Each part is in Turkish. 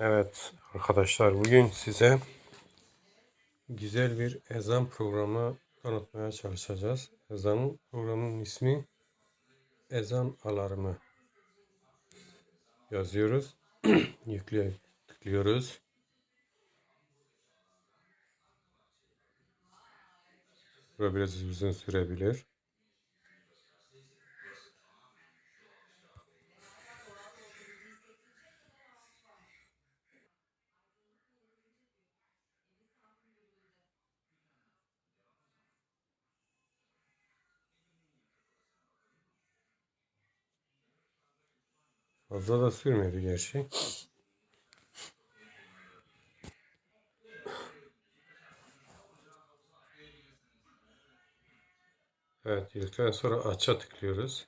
Evet arkadaşlar bugün size güzel bir ezan programı tanıtmaya çalışacağız. Ezanın programının ismi ezan alarmı. Yazıyoruz. Yükle tıklıyoruz. Burada biraz uzun sürebilir. Fazla da sürmedi gerçi. Evet, girdikten sonra aç'a tıklıyoruz.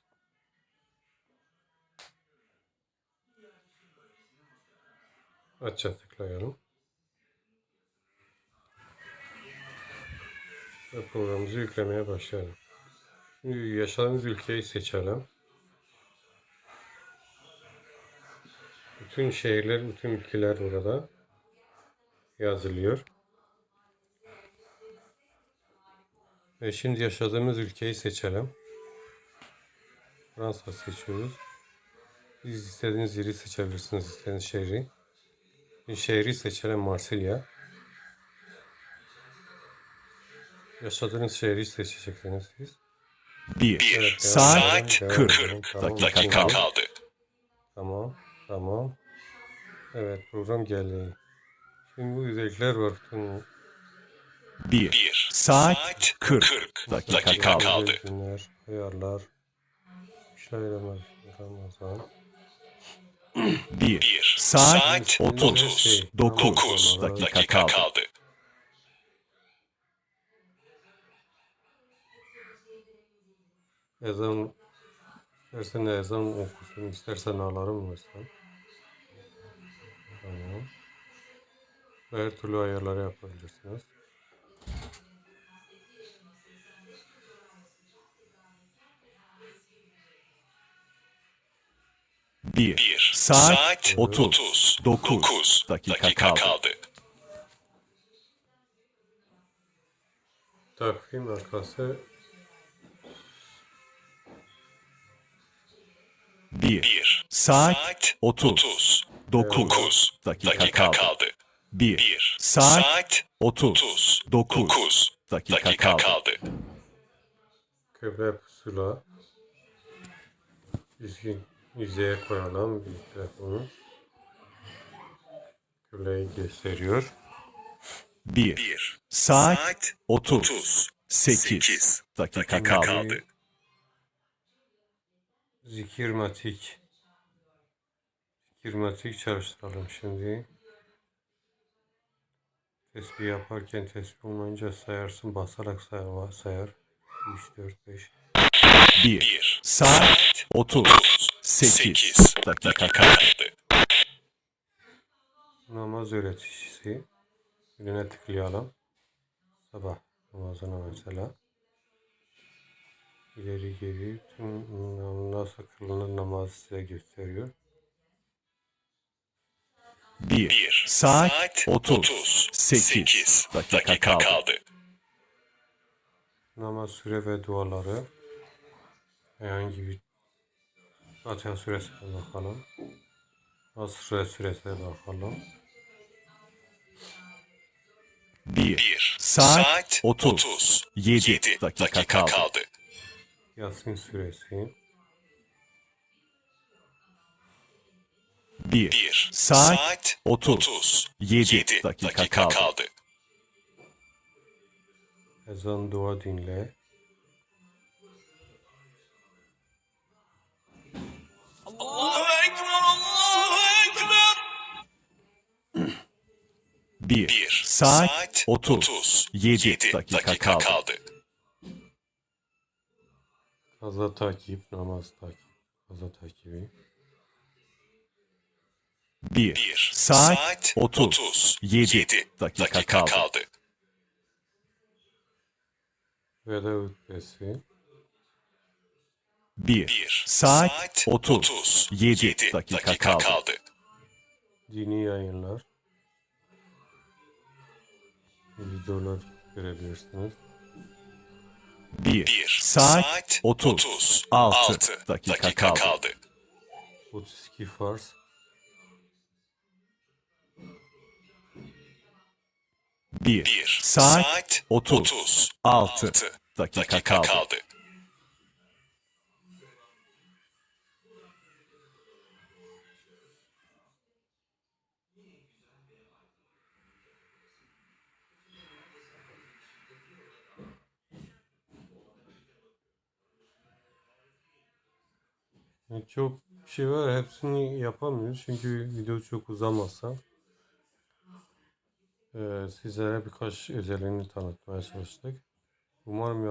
Aç'a tıklayalım. Ve programımızı yüklemeye başlayalım. Şimdi yaşadığımız ülkeyi seçelim. Bütün şehirler, bütün ülkeler burada yazılıyor. Ve şimdi yaşadığımız ülkeyi seçelim. Fransa seçiyoruz. Siz istediğiniz yeri seçebilirsiniz, istediğiniz şehri. Bir şehri seçelim Marsilya. Yaşadığınız şehri seçeceksiniz siz. 1. Evet, Saat edelim, devam 40 edelim. Tamam, dakika kaldı. Tamam, tamam. Evet, program geldi. Şimdi bu özellikler var. Bütün 1. Saat 40 dakika kaldı. Günler, ayarlar, işler Ramazan. 1. Saat 39 dakika kaldı. Ezan, istersen ezan okusun, istersen alarm versin. Her türlü ayarları yapabilirsiniz. Bir. Saat 39 dakika kaldı. Takvim arkası. 1. Saat 39 dakika kaldı. 1. Saat 39 dakika kaldı. köprü pusula düzgün yüzeye koyalım bir telefonu. Kıbleyi gösteriyor. 1. Saat 38 dakika kaldı. Zikirmatik. Zikirmatik çalıştıralım şimdi. Tesbih yaparken tesbih olmayınca sayarsın basarak sayar. sayar. 3, 4, 5. 1. Saat 38 dakika kaldı. Namaz öğreticisi. Birine tıklayalım. Sabah namazına mesela. İleri geri tüm nasıl kılınır namazı size gösteriyor. 1. Saat 38 dakika kaldı. Namaz süre ve duaları. Herhangi bir Fatiha suresine bakalım. Asr suresine bakalım. 1. Saat 37 dakika kaldı. Yasin suresi. 1. Saat 37 dakika kaldı. Ezan dua dinle. Allahu Ekber, Allahu Ekber. 1. Saat 37 dakika kaldı. Kaza takip, namaz takip. Kaza takibi. 1. Saat 37 dakika kaldı. Veda hutbesi. 1. Saat 37 dakika kaldı. dini yayınlar, videolar görebilirsiniz. 1 saat 36 dakika kaldı. 32 Fars, 1 saat 36 dakika kaldı. Yani çok şey var hepsini yapamıyoruz. Çünkü video çok uzamazsa. Ee, sizlere birkaç özelliğini tanıtmaya çalıştık. Umarım